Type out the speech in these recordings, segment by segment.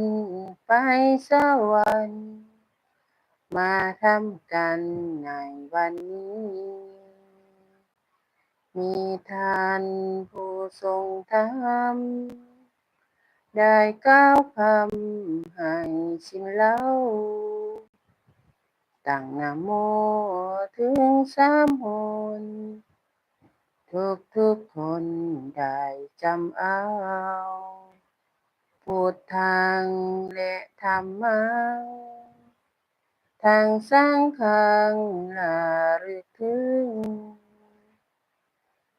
ญไปสวรรค์มาทำกันในวันนี้ มีท่านผู้ทรงธรรม ได้กล่าวคำให้ชิมเล่าตั้งนโมถึงสามหนทุกทุกคนได้จำเอา ทธังและธรรมังทางสังฆังระลึกถึง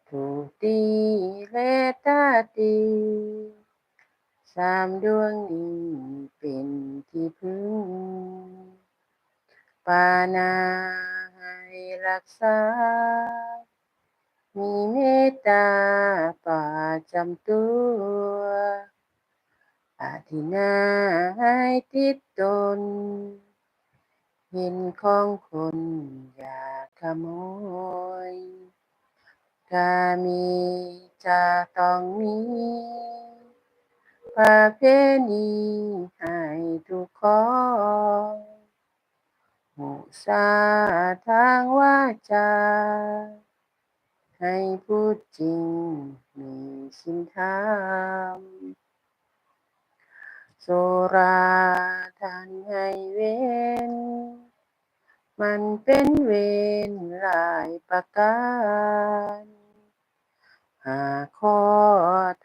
ทุติและตาติสามดวงนี้เป็นที่พึ่ง ปานาให้รักษา มีเมตตาประจำตัว อาทินาให้ติดตน เห็นของคนอย่าขโมยกามีจะต้องมีประเพณีให้ทุกข้อมุสาทางวาจา ให้พูดจริงมีศีลธรรม สุราท่านให้เว้น มันเป็นเวรหลายประการ หากข้อ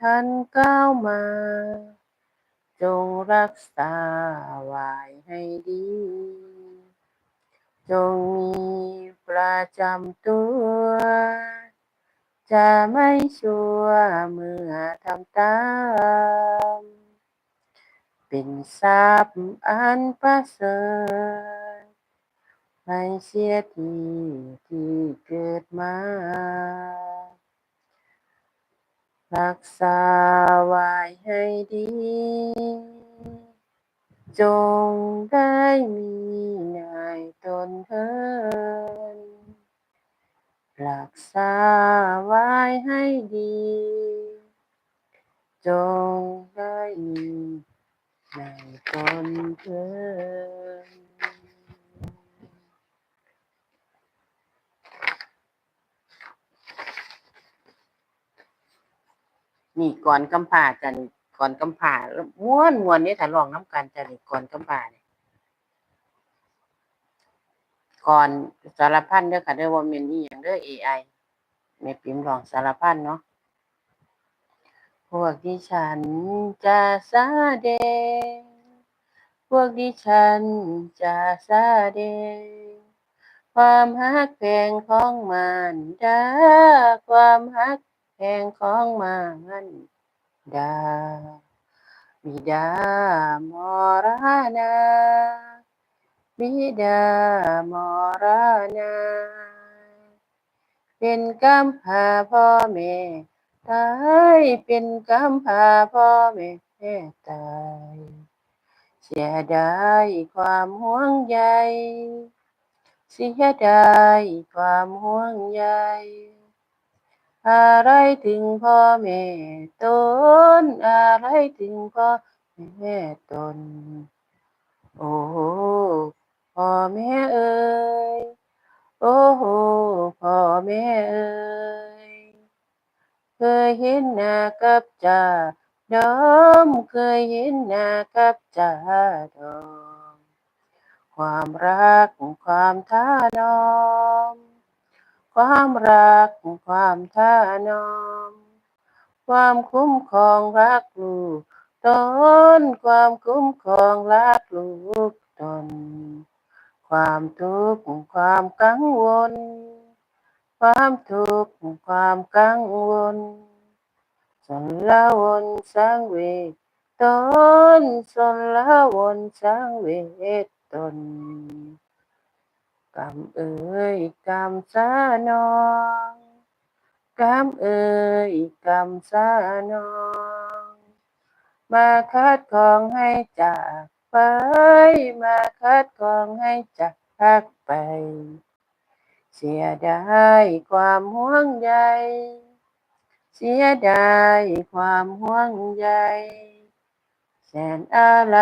ท่านกล่าวมา จงรักษาไว้ให้ดี จงมีประจำตัว จะไม่ชั่วเมื่อทำตาม เป็นทรัพย์อันประเสริฐไม่เสียทีที่เกิดมา รักษาไว้ให้ดี จงได้มีในตนเถิดรักษาไว้ให้ดี จงได้มี ในตนเถิดนี่ก่อนกำพร้าจ้ะนี่ก่อนกำพร้าม่วนม่วนเดะถ้าร้องน้ำกันจ้ะนี่ก่อนกำพร้านี่ยก่อนสารพันเด้อค่ะเด้อบ่แม่นอิหยังเด้อ AI แม่ปิมร้องสารพันเนาะ พวกดิฉันจะแสดง พวกดิฉันจะแสดง ความรักแพงของมารดา ความรักแพงของมารดา บิดามรณาบิดามรณาเป็นกำพาพ่อแม่ ตายเป็นกำพร้าพ่อแม่ตายเสียดายความห่วงใยเสียดายความห่วงใยอะไรถึงพ่อแม่ตนอะไรถึงพ่อแม่ตน โอ้พ่อแม่เอ๋ยโอ้พ่อแม่เอ๋ย เคยเห็นหน้ากับจาดอมเคยเห็นหน้ากับจาดอม ความรักความถนอมความรักความถนอม ความคุ้มครองรักลูกตนความคุ้มครองรักลูกตน ความทุกข์ความกังวล ความทุกข์ความกังวลสนลวนสังเวชตนสนลวนสังเวชตนกรรมเอ๋ยกรรมสานองกรรมเอ๋ยกรรมสานองมาคัดครองให้จากไป มาคัดครองให้จากไป เสียดายความห่วงใย เสียดายความห่วงใย แสนอะไร